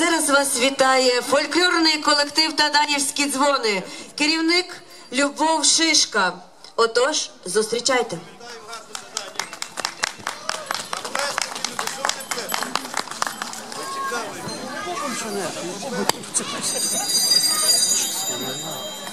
зараз вас вітає фольклорний колектив Таданівські дзвони, керівник Любов Шишка. Отож, зустрічайте. На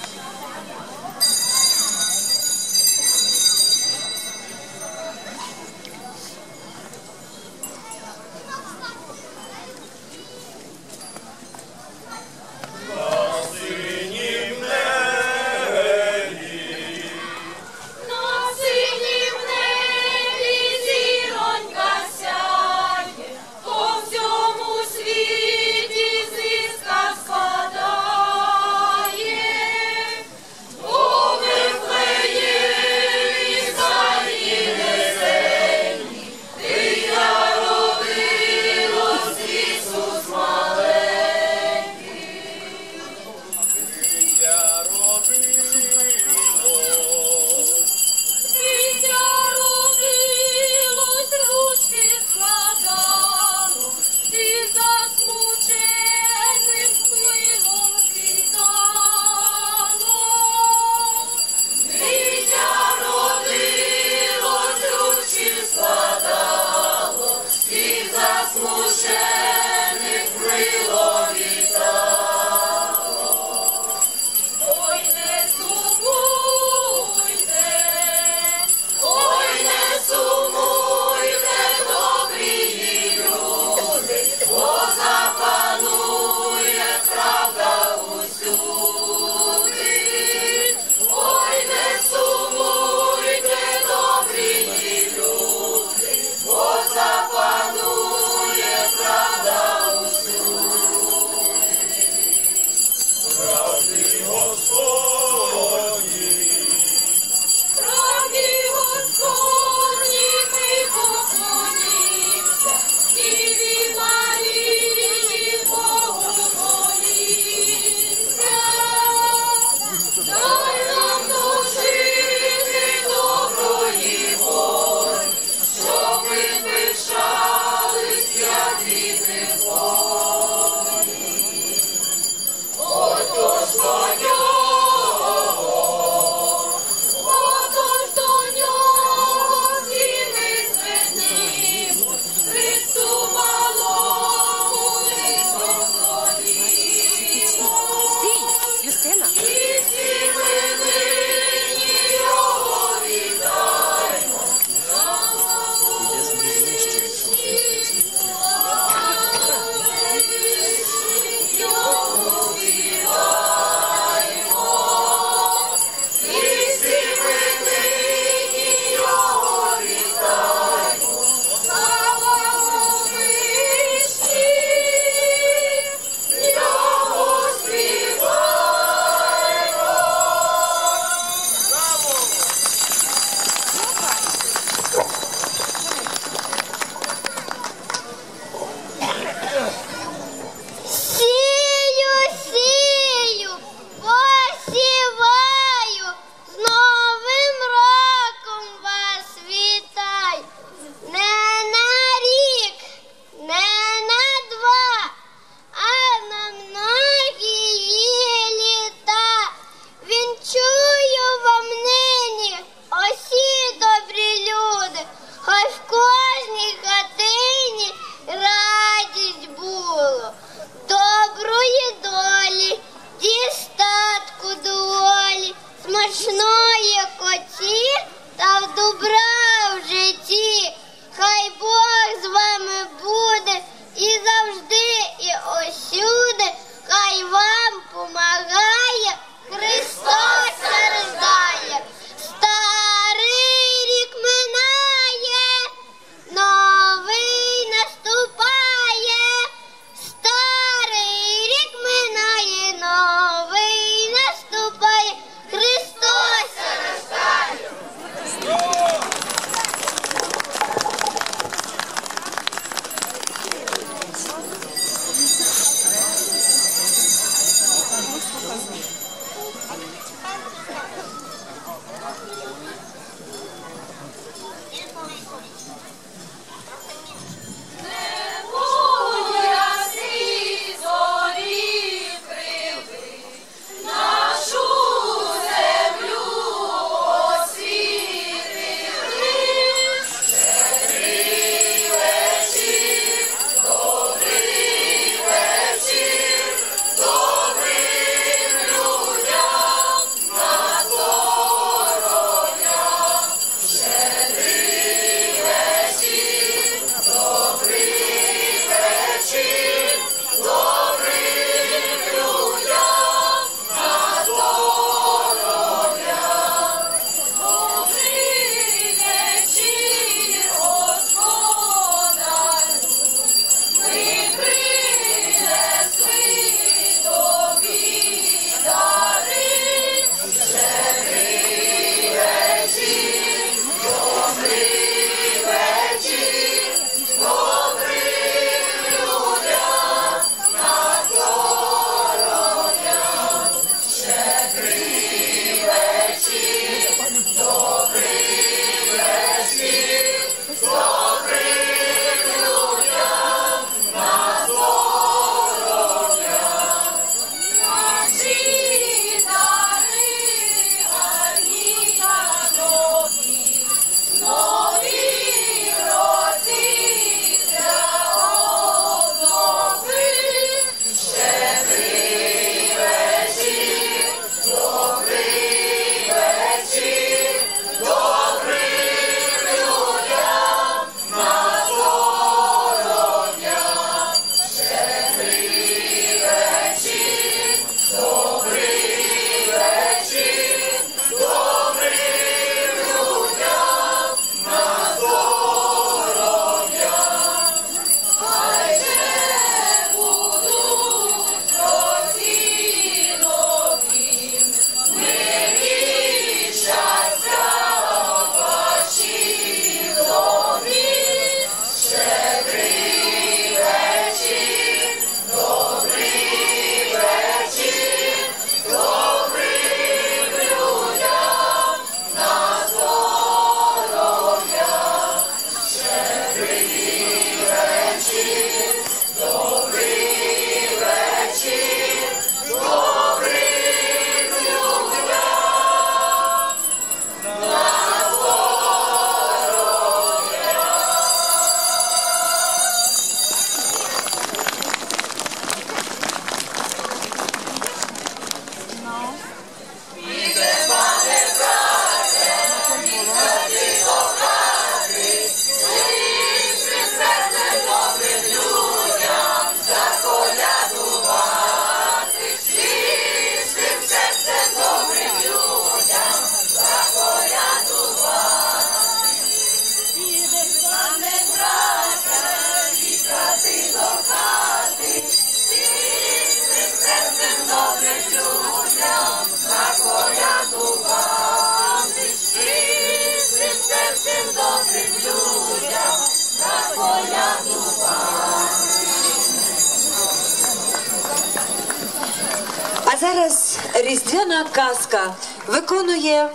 зараз різдвяна казка виконує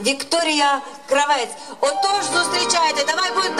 Вікторія Кравець. Отож, зустрічайте, давай будемо.